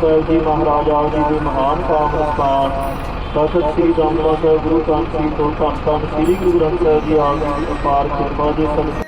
ਸਾਹਿਬ ਜੀ ਮਹਾਰਾਜ ਆਪ ਜੀ ਦੇ ਮਹਾਨ ਕਾਮ ਸਥਾਨ ਤਖਤ ਸ੍ਰੀ ਦਮਦਮਾ ਸਾਹਿਬ ਗੁਰੂ ਧੰਨ ਸ੍ਰੀ ਤੋਂ ਧੰਨ ਧੰਨ ਸ੍ਰੀ ਗੁਰੂ ਗ੍ਰੰਥ ਸਾਹਿਬ ਜੀ ਆਪ ਜੀ ਦੀ ਅਪਾਰ ਕਿਰਪਾ ਦੇ ਸਦਕਾ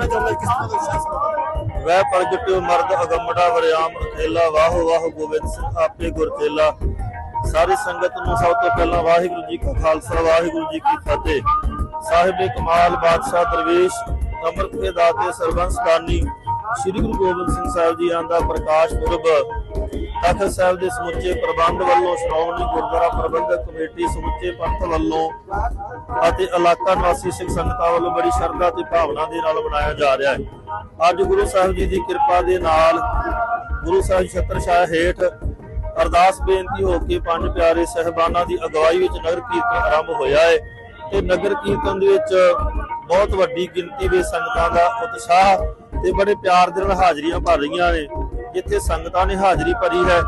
ਪ੍ਰਸਾਦ ਵਾਹਿਗੁਰੂ ਸਤਨਾਮ ਸ੍ਰੀ ਵਾਹਿਗੁਰੂ ਵਾਹਿਗੁਰੂ ਵਾਹਿਗੁਰੂ ਵੈ ਪ੍ਰਗਟਿਓ ਮਰਦ ਅਗੰਮੜਾ ਵਰਿਆਮ ਅਖੇਲਾ ਵਾਹੋ ਵਾਹੋ ਗੋਬਿੰਦ ਸਿੰਘ ਆਪੇ ਗੁਰ ਚੇਲਾ ਸਾਰੀ ਸੰਗਤ ਨੂੰ ਸਭ ਤੋਂ ਪਹਿਲਾਂ ਵਾਹਿਗੁਰੂ ਜੀ ਕਾ ਖਾਲਸਾ, ਵਾਹਿਗੁਰੂ ਜੀ ਕੀ ਫਤਿਹ। ਸਾਹਿਬ ਕਮਾਲ ਬਾਦਸ਼ਾਹ ਦਰਵੇਸ਼, ਅੰਮ੍ਰਿਤ ਦੇ ਦਾਤੇ ਸਰਬੰਸ ਕਾਨੀ, ਸ੍ਰੀ ਗੁਰੂ ਗੋਬਿੰਦ ਸਿੰਘ ਸਾਹਿਬ ਜੀ ਆਂ ਦਾ ਪ੍ਰਕਾਸ਼ ਪੁਰਬ। ਤਖਤ ਸਾਹਿਬ ਦੇ ਸਮੁੱਚੇ ਪ੍ਰਬੰਧ ਵੱਲੋਂ ਸ਼੍ਰੋਮਣੀ ਗੁਰਦੁਆਰਾ ਪ੍ਰਬੰਧਕ ਕਮੇਟੀ ਸਮੁੱਚੇ ਪੰਥ ਵੱਲੋਂ ਅਤੇ ਇਲਾਕਾ ਨਿਵਾਸੀ ਸਿੱਖ ਸੰਗਤਾਂ ਵੱਲੋਂ ਬੜੀ ਸ਼ਰਧਾ ਤੇ ਭਾਵਨਾ ਦੇ ਨਾਲ ਮਨਾਇਆ ਜਾ ਰਿਹਾ ਹੈ। ਅੱਜ ਗੁਰੂ ਸਾਹਿਬ ਜੀ ਦੀ ਕਿਰਪਾ ਦੇ ਨਾਲ ਗੁਰੂ ਸਾਹਿਬ ਛਤਰ ਛਾਇਆ ਹੇਠ ਅਰਦਾਸ ਬੇਨਤੀ ਹੋ ਕੇ ਪੰਜ ਪਿਆਰੇ ਸਹਿਬਾਨਾਂ ਦੀ ਅਗਵਾਈ ਵਿੱਚ ਨਗਰ ਕੀਰਤਨ ਆਰੰਭ ਹੋਇਆ ਹੈ ਤੇ ਨਗਰ ਕੀਰਤਨ ਦੇ ਵਿੱਚ ਬਹੁਤ ਵੱਡੀ ਗਿਣਤੀ ਵਿੱਚ ਸੰਗਤਾਂ ਦਾ ਉਤਸ਼ਾਹ ਤੇ ਬੜੇ ਪਿਆਰ ਦੇ ਨਾਲ ਹਾਜ਼ਰੀਆਂ ਭਰ ਰਹੀਆਂ ਨੇ। ਜਿੱਥੇ ਸੰਗਤਾਂ ਨੇ ਹਾਜ਼ਰੀ ਭਰੀ ਹੈ,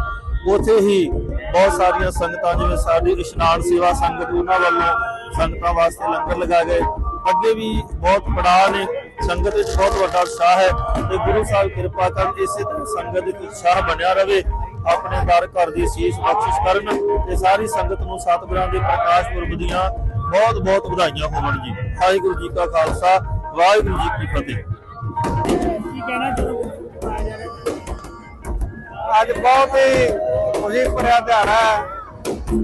ਉਥੇ ਹੀ ਬਹੁਤ ਸਾਰੀਆਂ ਸੰਗਤਾਂ, ਜਿਵੇਂ ਸਾਡੀ ਇਸ਼ਨਾਨ ਸੇਵਾ ਸੰਗਤ ਉਹਨਾਂ ਵੱਲੋਂ ਸੰਗਤਾਂ ਵਾਸਤੇ ਲੰਗਰ ਲਗਾ ਗਏ। ਅੱਗੇ ਵੀ ਬਹੁਤ ਪੜਾਅ ਨੇ, ਸੰਗਤ ਵਿੱਚ ਬਹੁਤ ਵੱਡਾ ਉਤਸ਼ਾਹ ਹੈ ਤੇ ਗੁਰੂ ਸਾਹਿਬ ਕਿਰਪਾ ਕਰਨ ਇਸੇ ਤਰ੍ਹਾਂ ਸੰਗਤ ਵਿੱਚ ਉਤਸ਼ਾਹ ਬਣਿਆ ਰਹੇ ਆਪਣੇ ਦਰ ਘਰ ਦੀ ਸੀਸ ਬਖਸ਼ਿਸ਼ ਕਰਨ ਤੇ ਸਾਰੀ ਸੰਗਤ ਨੂੰ ਸਤਿਗੁਰਾਂ ਦੇ ਪ੍ਰਕਾਸ਼ ਪੁਰਬ ਦੀਆਂ ਬਹੁਤ ਬਹੁਤ ਵਧਾਈਆਂ ਹੋਵਣ ਜੀ। ਵਾਹਿਗੁਰੂ ਜੀ ਕਾ ਖਾਲਸਾ, ਵਾਹਿਗੁਰੂ ਜੀ ਕੀ ਫਤਿਹ। ਅੱਜ ਬਹੁਤ ਹੀ ਖੁਸ਼ੀ ਭਰਿਆ ਦਿਹਾੜਾ ਹੈ।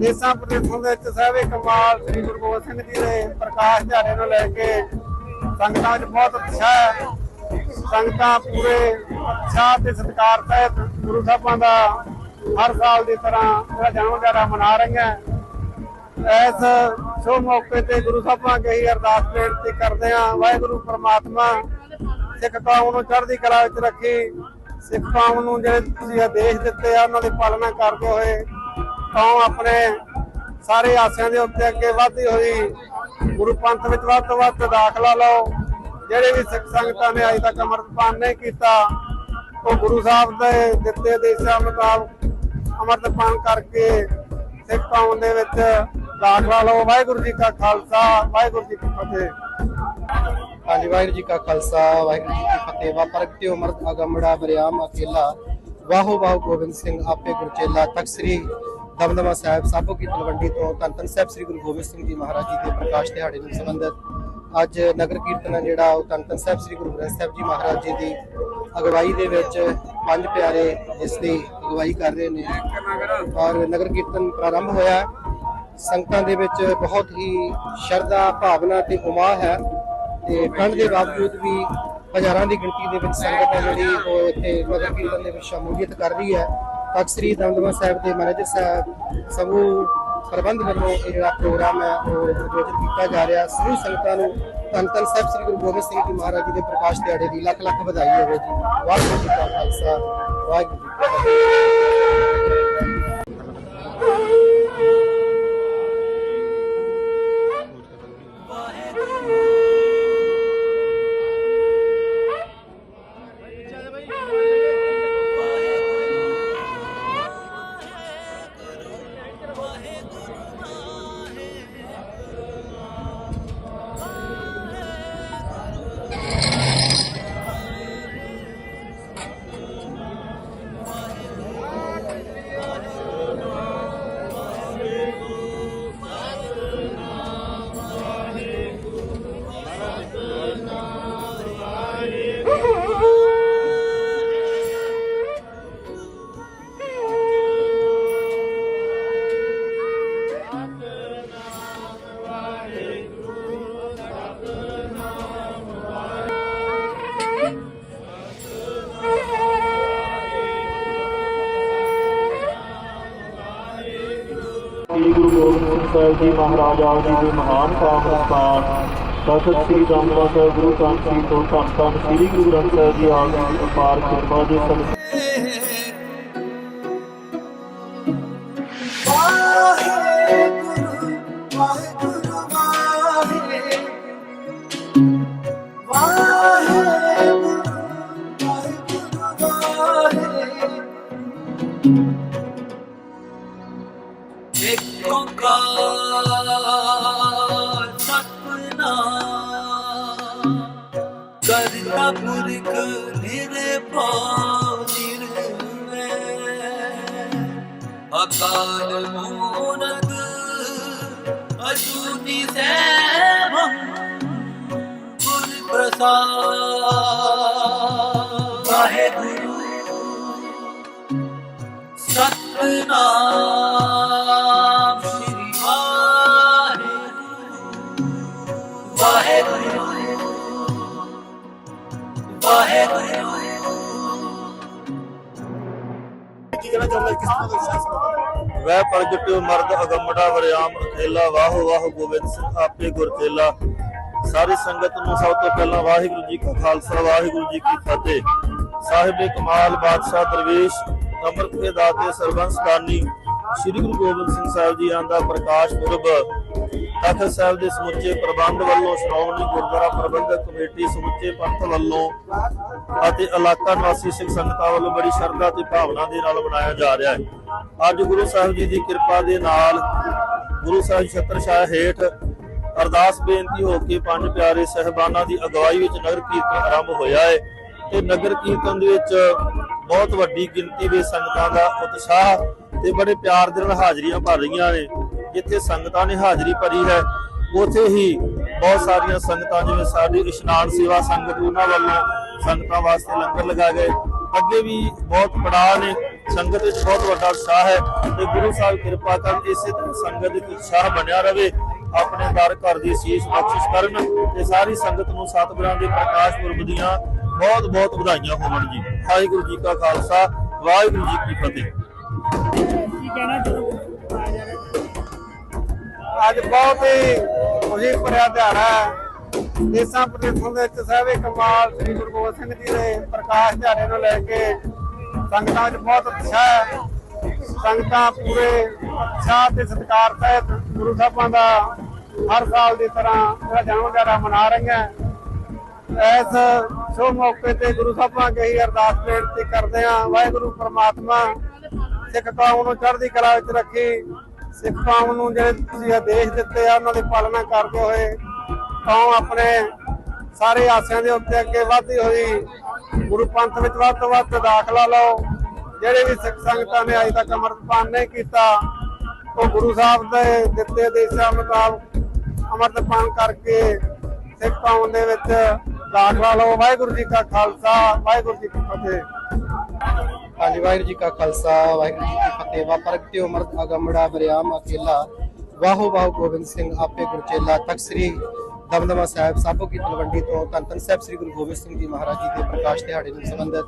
ਦੇਸਾਂ ਪ੍ਰਦੇਸ਼ਾਂ ਦੇ ਵਿੱਚ ਸਾਹਿਬੇ ਕਮਾਲ ਸ੍ਰੀ ਗੁਰੂ ਗੋਬਿੰਦ ਸਿੰਘ ਜੀ ਦੇ ਪ੍ਰਕਾਸ਼ ਦਿਹਾੜੇ ਨੂੰ ਲੈ ਕੇ ਸੰਗਤਾਂ ਵਿੱਚ ਬਹੁਤ ਉਤਸ਼ਾਹ ਹੈ। ਸੰਗਤਾਂ ਪੂਰੇ ਉਤਸ਼ਾਹ ਤੇ ਸਤਿਕਾਰ ਸਹਿਤ ਗੁਰੂ ਸਾਹਿਬਾਂ ਦਾ ਹਰ ਸਾਲ ਦੀ ਤਰ੍ਹਾਂ ਜਿਹੜਾ ਜਨਮ ਦਿਹਾੜਾ ਮਨਾ ਰਹੀਆਂ ਇਸ ਸ਼ੁਭ ਮੌਕੇ ਤੇ ਗੁਰੂ ਸਾਹਿਬਾਂ ਅੱਗੇ ਹੀ ਅਰਦਾਸ ਬੇਨਤੀ ਕਰਦੇ ਹਾਂ। ਵਾਹਿਗੁਰੂ, ਪ੍ਰਮਾਤਮਾ ਸਿੱਖ ਕੌਮ ਨੂੰ ਚੜ੍ਹਦੀ ਕਲਾ ਵਿੱਚ ਰੱਖੀ। ਸਿੱਖ ਕੌਮ ਨੂੰ ਜਿਹੜੇ ਤੁਸੀਂ ਆਦੇਸ਼ ਦਿੱਤੇ ਆ, ਉਹਨਾਂ ਦੀ ਪਾਲਣਾ ਕਰਦੇ ਹੋਏ ਕੌਮ ਆਪਣੇ ਸਾਰੇ ਆਸਿਆਂ ਦੇ ਉੱਤੇ ਅੱਗੇ ਵਧਦੀ ਹੋਈ ਗੁਰੂ ਪੰਥ ਵਿੱਚ ਵੱਧ ਤੋਂ ਵੱਧ ਦਾਖਲਾ ਲਓ। ਜਿਹੜੇ ਵੀ ਸਿੱਖ ਸੰਗਤਾਂ ਨੇ ਅਜੇ ਤੱਕ ਅੰਮ੍ਰਿਤਪਾਨ ਨਹੀਂ ਕੀਤਾ, ਉਹ ਗੁਰੂ ਸਾਹਿਬ ਦੇ ਦਿੱਤੇ ਆਦੇਸ਼ਾਂ ਮੁਤਾਬਕ ਅੰਮ੍ਰਿਤਪਾਨ ਕਰਕੇ ਸਿੱਖ ਕੌਮ ਦੇ ਵਿੱਚ ਦਾਖਲਾ ਲਓ। ਵਾਹਿਗੁਰੂ ਜੀ ਕਾ ਖਾਲਸਾ, ਵਾਹਿਗੁਰੂ ਜੀ ਕੀ ਫਤਿਹ। ਹਾਂਜੀ, ਵਾਹਿਗੁਰੂ ਜੀ ਕਾ ਖਾਲਸਾ, ਵਾਹਿਗੁਰੂ ਜੀ ਕੀ ਫਤਿਹ। ਵਾ ਪ੍ਰਗਟਿਓ ਮਰਦ ਅਗੰਮੜਾ ਬਰਿਆਮ ਅਕੇਲਾ। ਵਾਹੋ ਵਾਹੋ ਗੋਬਿੰਦ ਸਿੰਘ, ਆਪੇ ਗੁਰਚੇਲਾ ਤਖਤ ਸ੍ਰੀ ਦਮਦਮਾ ਸਾਹਿਬ, ਸਾਬੋ ਕੀ ਤਲਵੰਡੀ ਤੋਂ ਧੰਨ ਧੰਨ ਸਾਹਿਬ ਸ੍ਰੀ ਗੁਰੂ ਗੋਬਿੰਦ ਸਿੰਘ ਜੀ ਮਹਾਰਾਜ ਜੀ ਦੇ ਪ੍ਰਕਾਸ਼ ਦਿਹਾੜੇ ਨੂੰ ਸੰਬੰਧਿਤ। ਅੱਜ ਨਗਰ ਕੀਰਤਨ ਹੈ ਜਿਹੜਾ, ਉਹ ਧੰਨ ਧੰਨ ਸਾਹਿਬ ਸ੍ਰੀ ਗੁਰੂ ਗ੍ਰੰਥ ਸਾਹਿਬ ਜੀ ਮਹਾਰਾਜ ਜੀ ਦੀ ਅਗਵਾਈ ਦੇ ਵਿੱਚ ਪੰਜ ਪਿਆਰੇ ਇਸ ਦੀ ਅਗਵਾਈ ਕਰ ਰਹੇ ਨੇ। ਔਰ ਨਗਰ ਕੀਰਤਨ ਪ੍ਰਾਰੰਭ ਹੋਇਆ। ਸੰਗਤਾਂ ਦੇ ਵਿੱਚ ਬਹੁਤ ਹੀ ਸ਼ਰਧਾ, ਭਾਵਨਾ ਤੇ ਉਮਾ ਹੈ। ਤੇ ਠੰਡ ਦੇ ਬਾਵਜੂਦ ਵੀ ਹਜ਼ਾਰਾਂ ਦੀ ਗਿਣਤੀ ਦੇ ਵਿੱਚ ਸੰਗਤ ਹੈ ਜਿਹੜੀ ਉਹ ਇੱਥੇ ਨਗਰ ਕੀਰਤਨ ਦੇ ਵਿੱਚ ਸ਼ਮੂਲੀਅਤ ਕਰ ਰਹੀ ਹੈ। ਤਖਤ ਸ੍ਰੀ ਦਮਦਮਾ ਸਾਹਿਬ ਦੇ ਮੈਨੇਜਰ ਸਾਹਿਬ ਸਮੂਹ ਪ੍ਰਬੰਧ ਵੱਲੋਂ ਇਹ ਜਿਹੜਾ ਪ੍ਰੋਗਰਾਮ ਹੈ, ਉਹ ਆਯੋਜਿਤ ਕੀਤਾ ਜਾ ਰਿਹਾ। ਸਮੂਹ ਸੰਗਤਾਂ ਨੂੰ ਧੰਨ ਧੰਨ ਸਾਹਿਬ ਸ੍ਰੀ ਗੁਰੂ ਗੋਬਿੰਦ ਸਿੰਘ ਜੀ ਮਹਾਰਾਜ ਜੀ ਦੇ ਪ੍ਰਕਾਸ਼ ਦਿਹਾੜੇ ਦੀ ਲੱਖ ਲੱਖ ਵਧਾਈ ਹੋਵੇ ਜੀ। ਵਾਹਿਗੁਰੂ ਜੀ ਕਾ ਖਾਲਸਾ, ਵਾਹਿਗੁਰੂ ਜੀ ਕੀ ਫਤਿਹ। ਸ਼੍ਰੀ ਗੁਰੂ ਗੋਬਿੰਦ ਸਾਹਿਬ ਜੀ ਮਹਾਰਾਜ ਆਪ ਜੀ ਦੇ ਮਹਾਨ ਕਾਮ ਸਥਾਨ ਤਖਤ ਸ੍ਰੀ ਦਮਦਮਾ ਸਾਹਿਬ, ਗੁਰੂ ਗ੍ਰੰਥ ਸਾਹਿਬ ਤੋਂ ਧੰਨ ਧੰਨ ਸ੍ਰੀ ਗੁਰੂ ਗ੍ਰੰਥ ਸਾਹਿਬ ਜੀ ਆਪ ਜੀ ਦੀ ਅਪਾਰ ਕਿਰਪਾ ਦੇ ਸਦਕਾ ਗੁਰ ਪ੍ਰਸਾਦ ਵਾਹਿਗੁਰੂ ਸਤਨਾਮ ਸ੍ਰੀ ਵਾਹਿਗੁਰੂ। ਵਾਹਿਗੁਰੂ ਵਾਹਿਗੁਰੂ। ਵੈ ਪ੍ਰਗਟਿਓ ਮਰਦ ਅਗੰਮੜਾ ਵਰਿਆਮ ਅਖੇਲਾ ਵਾਹੋ ਵਾਹ ਗੋਬਿੰਦ ਸਿੰਘ ਆਪੇ ਗੁਰ ਚੇਲਾ ਸਾਰੀ ਸੰਗਤ ਨੂੰ ਸਭ ਤੋਂ ਪਹਿਲਾਂ ਵਾਹਿਗੁਰੂ ਜੀ ਕਾ ਖਾਲਸਾ, ਵਾਹਿਗੁਰੂ ਜੀ ਕੀ ਫਤਿਹ। ਸਾਹਿਬ ਕਮਾਲ ਬਾਦਸ਼ਾਹ ਦਰਵੇਸ਼, ਅੰਮ੍ਰਿਤ ਦੇ ਦਾਤੇ ਸਰਬੰਸ ਕਾਨੀ ਸ੍ਰੀ ਗੁਰੂ ਗੋਬਿੰਦ ਸਿੰਘ ਸਾਹਿਬ ਜੀ ਆਂਦਾ ਪ੍ਰਕਾਸ਼ ਪੁਰਬ। ਤਖਤ ਸਾਹਿਬ ਦੇ ਸਮੁੱਚੇ ਪ੍ਰਬੰਧ ਵੱਲੋਂ ਸ਼੍ਰੋਮਣੀ ਗੁਰਦੁਆਰਾ ਪ੍ਰਬੰਧਕ ਕਮੇਟੀ ਸਮੁੱਚੇ ਪੰਥ ਵੱਲੋਂ ਅਤੇ ਇਲਾਕਾ ਨਿਵਾਸੀ ਸਿੱਖ ਸੰਗਤਾਂ ਵੱਲੋਂ ਬੜੀ ਸ਼ਰਧਾ ਤੇ ਭਾਵਨਾ ਦੇ ਨਾਲ ਮਨਾਇਆ ਜਾ ਰਿਹਾ ਹੈ। ਅੱਜ ਗੁਰੂ ਸਾਹਿਬ ਜੀ ਦੀ ਕਿਰਪਾ ਦੇ ਨਾਲ ਗੁਰੂ ਸਾਹਿਬ ਛਤਰ ਛਾਇਆ ਹੇਠ ਅਰਦਾਸ ਬੇਨਤੀ ਹੋ ਕੇ ਪੰਜ ਪਿਆਰੇ ਸਹਿਬਾਨਾਂ ਦੀ ਅਗਵਾਈ ਵਿੱਚ ਨਗਰ ਕੀਰਤਨ ਆਰੰਭ ਹੋਇਆ ਹੈ ਤੇ ਨਗਰ ਕੀਰਤਨ ਦੇ ਵਿੱਚ ਬਹੁਤ ਵੱਡੀ ਗਿਣਤੀ ਵਿੱਚ ਸੰਗਤਾਂ ਦਾ ਉਤਸ਼ਾਹ ਤੇ ਬੜੇ ਪਿਆਰ ਦੇ ਨਾਲ ਹਾਜ਼ਰੀਆਂ ਭਰ ਰਹੀਆਂ ਨੇ, ਜਿੱਥੇ ਸੰਗਤਾਂ ਨੇ ਹਾਜ਼ਰੀ ਭਰੀ ਹੈ, ਉਥੇ ਹੀ ਬਹੁਤ ਸਾਰੀਆਂ ਸੰਗਤਾਂ, ਜਿਵੇਂ ਸਾਡੀ ਇਸ਼ਨਾਨ ਸੇਵਾ ਸੰਗਤ, ਉਹਨਾਂ ਵੱਲੋਂ ਸੰਗਤਾਂ ਵਾਸਤੇ ਲੰਗਰ ਲਗਾ ਗਏ। ਅੱਗੇ ਵੀ ਬਹੁਤ ਪੜਾਅ ਨੇ, ਸੰਗਤ ਵਿੱਚ ਬਹੁਤ ਵੱਡਾ ਉਤਸ਼ਾਹ ਹੈ ਤੇ ਗੁਰੂ ਸਾਹਿਬ ਕਿਰਪਾ ਕਰਨ ਇਸੇ ਤਰ੍ਹਾਂ ਸੰਗਤ ਵਿੱਚ ਉਤਸ਼ਾਹ ਬਣਿਆ ਰਵੇ ਆਪਣੇ ਦਰ ਘਰ ਦੀ ਸੀਸ ਬਖਸ਼ਿਸ਼ ਕਰਨ ਤੇ ਸਾਰੀ ਸੰਗਤ ਨੂੰ ਸਤਿਗੁਰਾਂ ਦੇ ਪ੍ਰਕਾਸ਼ ਪੁਰਬ ਦੀਆਂ ਬਹੁਤ ਬਹੁਤ ਵਧਾਈਆਂ ਹੋਵਣ ਜੀ। ਵਾਹਿਗੁਰੂ ਜੀ ਕਾ ਖਾਲਸਾ, ਵਾਹਿਗੁਰੂ ਜੀ ਕੀ ਫਤਿਹ। ਅੱਜ ਬਹੁਤ ਹੀ ਖੁਸ਼ੀ ਭਰਿਆ ਦਿਹਾੜਾ ਹੈ। ਦੇਸਾਂ ਪ੍ਰਦੇਸ਼ਾਂ ਦੇ ਵਿੱਚ ਸਾਹਿਬੇ ਕਮਾਲ ਸ੍ਰੀ ਗੁਰੂ ਗੋਬਿੰਦ ਸਿੰਘ ਜੀ ਦੇ ਪ੍ਰਕਾਸ਼ ਦਿਹਾੜੇ ਨੂੰ ਲੈ ਕੇ ਸੰਗਤਾਂ ਵਿੱਚ ਬਹੁਤ ਉਤਸ਼ਾਹ ਹੈ। ਸੰਗਤਾਂ ਪੂਰੇ ਉਤਸ਼ਾਹ ਤੇ ਸਤਿਕਾਰ ਤਹਿਤ ਗੁਰੂ ਸਾਹਿਬਾਂ ਦਾ ਹਰ ਸਾਲ ਦੀ ਤਰ੍ਹਾਂ ਜਿਹੜਾ ਜਨਮ ਮਨਾ ਰਹੀਆਂ। ਇਸ ਸ਼ੁਭ ਮੌਕੇ ਤੇ ਗੁਰੂ ਸਾਹਿਬਾਂ ਅੱਗੇ ਅਰਦਾਸ ਬੇਨਤੀ ਕਰਦੇ ਹਾਂ। ਵਾਹਿਗੁਰੂ, ਪ੍ਰਮਾਤਮਾ ਸਿੱਖ ਕੌਮ ਨੂੰ ਚੜ੍ਹਦੀ ਕਲਾ ਵਿੱਚ ਰੱਖੀ। ਸਿੱਖ ਕੌਮ ਨੂੰ ਜਿਹੜੇ ਤੁਸੀਂ ਆਦੇਸ਼ ਦਿੱਤੇ ਆ, ਉਹਨਾਂ ਦੀ ਪਾਲਣਾ ਕਰਦੇ ਹੋਏ ਕੌਮ ਆਪਣੇ ਸਾਰੇ ਆਸਿਆਂ ਦੇ ਉੱਤੇ ਅੱਗੇ ਵਧਦੀ ਹੋਈ ਗੁਰੂ ਪੰਥ ਵਿੱਚ ਵੱਧ ਤੋਂ ਵੱਧ ਦਾਖਲਾ ਲਓ। ਜਿਹੜੇ ਵੀ ਸਿੱਖ ਸੰਗਤਾਂ ਨੇ ਅਜੇ ਤੱਕ ਅੰਮ੍ਰਿਤਪਾਨ ਨਹੀਂ ਕੀਤਾ, ਉਹ ਗੁਰੂ ਸਾਹਿਬ ਦੇ ਦਿੱਤੇ ਆਦੇਸ਼ਾਂ ਮੁਤਾਬਕ ਅੰਮ੍ਰਿਤਪਾਨ ਕਰਕੇ ਸਿੱਖ ਕੌਮ ਦੇ ਵਿੱਚ ਦਾਖਲਾ ਲਓ। ਵਾਹਿਗੁਰੂ ਜੀ ਕਾ ਖਾਲਸਾ, ਵਾਹਿਗੁਰੂ ਜੀ ਕੀ ਫਤਿਹ। ਹਾਂਜੀ, ਵਾਹਿਗੁਰੂ ਜੀ ਕਾ ਖਾਲਸਾ, ਵਾਹਿਗੁਰੂ ਜੀ ਕੀ ਫਤਿਹ। ਵਾ ਪ੍ਰਗਟਿਓ ਮਰਦ ਬਰਿਆਮ ਅਕੇਲਾ। ਵਾਹੋ ਵਾਹੋ ਗੋਬਿੰਦ ਸਿੰਘ, ਆਪੇ ਗੁਰਚੇਲਾ ਤਖਤ ਸ੍ਰੀ ਦਮਦਮਾ ਸਾਹਿਬ, ਸਾਬੋ ਕੀ ਤਲਵੰਡੀ ਤੋਂ ਧੰਨ ਧੰਨ ਸਾਹਿਬ ਸ੍ਰੀ ਗੁਰੂ ਗੋਬਿੰਦ ਸਿੰਘ ਜੀ ਮਹਾਰਾਜ ਜੀ ਦੇ ਪ੍ਰਕਾਸ਼ ਦਿਹਾੜੇ ਨੂੰ ਸੰਬੰਧਿਤ।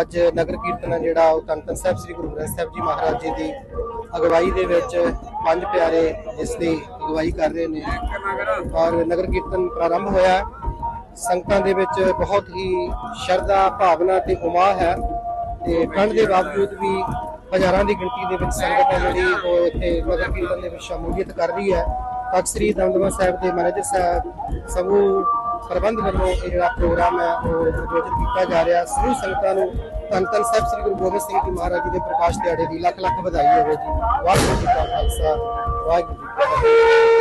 ਅੱਜ ਨਗਰ ਕੀਰਤਨ ਹੈ ਜਿਹੜਾ ਉਹ ਧੰਨ ਧੰਨ ਸਾਹਿਬ, ਸ੍ਰੀ ਗੁਰੂ ਗ੍ਰੰਥ ਸਾਹਿਬ ਜੀ ਮਹਾਰਾਜ ਜੀ ਦੀ ਅਗਵਾਈ ਦੇ ਵਿੱਚ ਪੰਜ ਪਿਆਰੇ ਇਸ ਦੀ ਅਗਵਾਈ ਕਰ ਰਹੇ ਨੇ। ਔਰ ਨਗਰ ਕੀਰਤਨ ਪ੍ਰਾਰੰਭ ਹੋਇਆ। ਸੰਗਤਾਂ ਦੇ ਵਿੱਚ ਬਹੁਤ ਹੀ ਸ਼ਰਧਾ, ਭਾਵਨਾ ਤੇ ਉਮਾਹ ਹੈ। ਤੇ ਠੰਡ ਦੇ ਬਾਵਜੂਦ ਵੀ ਹਜ਼ਾਰਾਂ ਦੀ ਗਿਣਤੀ ਦੇ ਵਿੱਚ ਸੰਗਤ ਹੈ ਜਿਹੜੀ ਉਹ ਇੱਥੇ ਨਗਰ ਕੀਰਤਨ ਦੇ ਵਿੱਚ ਸ਼ਮੂਲੀਅਤ ਕਰ ਰਹੀ ਹੈ। ਤਖਤ ਸ੍ਰੀ ਦਮਦਮਾ ਸਾਹਿਬ ਦੇ ਮੈਨੇਜਰ ਸਾਹਿਬ, ਸਮੂਹ ਪ੍ਰਬੰਧ ਵੱਲੋਂ ਇਹ ਜਿਹੜਾ ਪ੍ਰੋਗਰਾਮ ਹੈ, ਉਹ ਆਯੋਜਿਤ ਕੀਤਾ ਜਾ ਰਿਹਾ। ਸਮੂਹ ਸੰਗਤਾਂ ਨੂੰ ਧੰਨ ਧੰਨ ਸਾਹਿਬ ਸ੍ਰੀ ਗੁਰੂ ਗੋਬਿੰਦ ਸਿੰਘ ਜੀ ਮਹਾਰਾਜ ਜੀ ਦੇ ਪ੍ਰਕਾਸ਼ ਦਿਹਾੜੇ ਦੀ ਲੱਖ ਲੱਖ ਵਧਾਈ ਹੋਵੇ ਜੀ। ਵਾਹਿਗੁਰੂ ਜੀ ਕਾ ਖਾਲਸਾ, ਵਾਹਿਗੁਰੂ ਜੀ ਕੀ ਫਤਿਹ।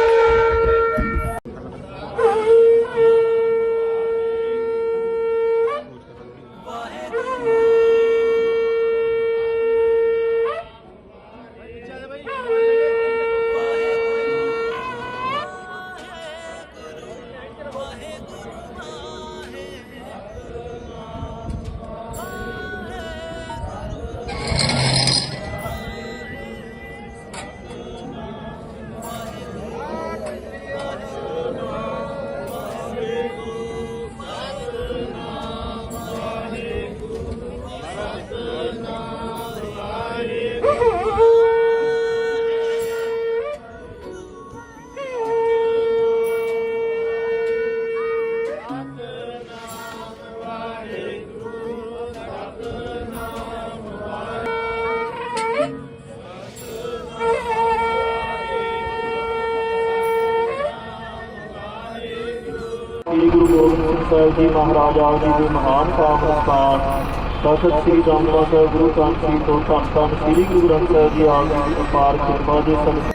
ਸਾਹਿਬ ਜੀ, ਮਹਾਰਾਜ ਆਪ ਜੀ ਦੇ ਮਹਾਨ ਕਾਮ ਸਥਾਨ ਤਖਤ ਸ੍ਰੀ ਦਮਦਮਾ ਸਾਹਿਬ ਗੁਰੂ ਕਾਂਸੀ ਤੋਂ ਧੰਨ ਧੰਨ ਸ੍ਰੀ ਗੁਰੂ ਗ੍ਰੰਥ ਸਾਹਿਬ ਜੀ ਆਪ ਜੀ ਦੀ ਅਪਾਰ ਕਿਰਪਾ ਦੇ ਸਦਕਾ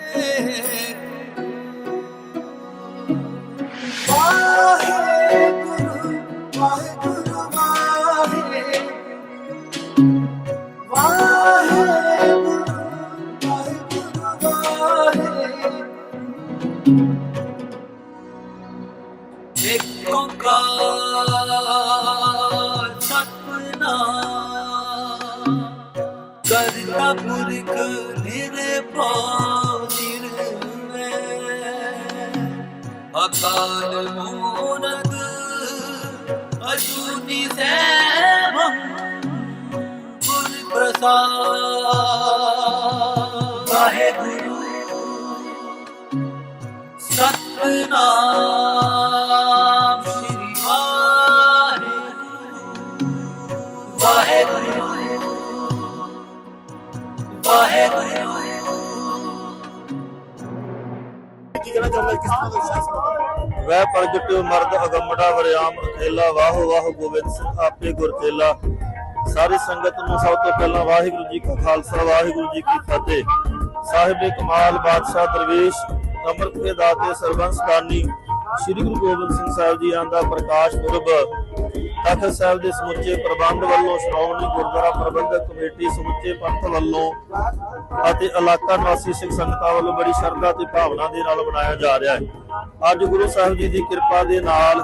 ਓੰਕਾਰ ਸਤਿਨਾਮ ਕਰਤਾ ਪੁਰਖ ਨਿਰਭਉ ਨਿਰਵੈਰ ਅਕਾਲ ਮੂਰਤ ਅਜੂਨੀ ਸੈਭੰ ਗੁਰ ਪ੍ਰਸਾਦ ਵਾਹਿਗੁਰੂ ਸਤਨਾਮ ਵੈ ਪ੍ਰਗਟਿਓ ਮਰਦ ਅਗੰਮੜਾ ਵਰਿਆਮ ਅਖੇਲਾ ਵਾਹੋ ਵਾਹੋ ਗੋਬਿੰਦ ਸਿੰਘ ਆਪੇ ਗੁਰ ਚੇਲਾ ਸਾਰੀ ਸੰਗਤ ਨੂੰ ਸਭ ਤੋਂ ਪਹਿਲਾਂ ਵਾਹਿਗੁਰੂ ਜੀ ਕਾ ਖਾਲਸਾ, ਵਾਹਿਗੁਰੂ ਜੀ ਕੀ ਫਤਿਹ। ਸਾਹਿਬ ਕਮਾਲ, ਬਾਦਸ਼ਾਹ ਦਰਵੇਸ਼, ਅੰਮ੍ਰਿਤ ਦੇ ਦਾਤੇ ਸਰਬੰਸ ਕਾਨੀ, ਸ੍ਰੀ ਗੁਰੂ ਗੋਬਿੰਦ ਸਿੰਘ ਸਾਹਿਬ ਜੀ ਆਂ ਦਾ ਪ੍ਰਕਾਸ਼ ਪੁਰਬ। ਤਖਤ ਸਾਹਿਬ ਦੇ ਸਮੁੱਚੇ ਪ੍ਰਬੰਧ ਵੱਲੋਂ ਸ਼੍ਰੋਮਣੀ ਗੁਰਦੁਆਰਾ ਪ੍ਰਬੰਧਕ ਕਮੇਟੀ ਸਮੁੱਚੇ ਪੰਥ ਵੱਲੋਂ ਅਤੇ ਇਲਾਕਾ ਨਿਵਾਸੀ ਸਿੱਖ ਸੰਗਤਾਂ ਵੱਲੋਂ ਬੜੀ ਸ਼ਰਧਾ ਤੇ ਭਾਵਨਾ ਦੇ ਨਾਲ ਮਨਾਇਆ ਜਾ ਰਿਹਾ ਹੈ। ਅੱਜ ਗੁਰੂ ਸਾਹਿਬ ਜੀ ਦੀ ਕਿਰਪਾ ਦੇ ਨਾਲ